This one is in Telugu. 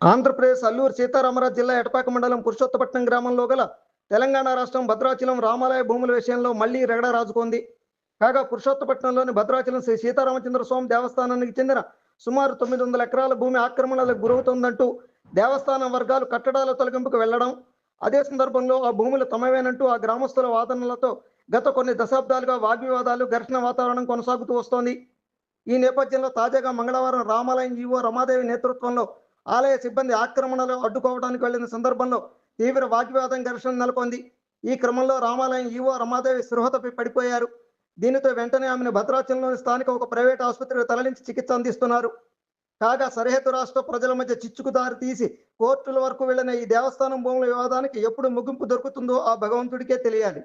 ఆంధ్రప్రదేశ్ అల్లూరు సీతారామరాజు జిల్లా ఎటపాక మండలం పురుషోత్తపట్నం గ్రామంలో గల తెలంగాణ రాష్ట్రం భద్రాచలం రామాలయ భూముల విషయంలో మళ్ళీ రగడ రాజుకుంది. కాగా పురుషోత్తపట్నంలోని భద్రాచలం శ్రీ సీతారామచంద్ర స్వామి దేవస్థానానికి చెందిన సుమారు తొమ్మిది వందల ఎకరాల భూమి ఆక్రమణలకు గురవుతోందంటూ దేవస్థానం వర్గాలు కట్టడాల తొలగింపుకు వెళ్ళడం అదే సందర్భంలో ఆ భూములు తమవేనంటూ ఆ గ్రామస్తుల వాదనలతో గత కొన్ని దశాబ్దాలుగా వాగ్వివాదాలు ఘర్షణ వాతావరణం కొనసాగుతూ వస్తోంది. ఈ నేపథ్యంలో తాజాగా మంగళవారం రామాలయం జీవో రమాదేవి నేతృత్వంలో ఆలయ సిబ్బంది ఆక్రమణలు అడ్డుకోవడానికి వెళ్ళిన సందర్భంలో తీవ్ర వాగ్వివాదం ఘర్షణ నెలకొంది. ఈ క్రమంలో రామాలయం ఈవో రమాదేవి స్పృహ తప్పి పడిపోయారు. దీనితో వెంటనే ఆమెను భద్రాచలంలోని స్థానిక ఒక ప్రైవేట్ ఆసుపత్రికి తరలించి చికిత్స అందిస్తున్నారు. కాగా సరిహద్దు రాష్ట్ర ప్రజల మధ్య చిచ్చుకు దారి తీసి కోర్టుల వరకు వెళ్ళిన ఈ దేవస్థానం భూముల వివాదానికి ఎప్పుడు ముగింపు దొరుకుతుందో ఆ భగవంతుడికే తెలియాలి.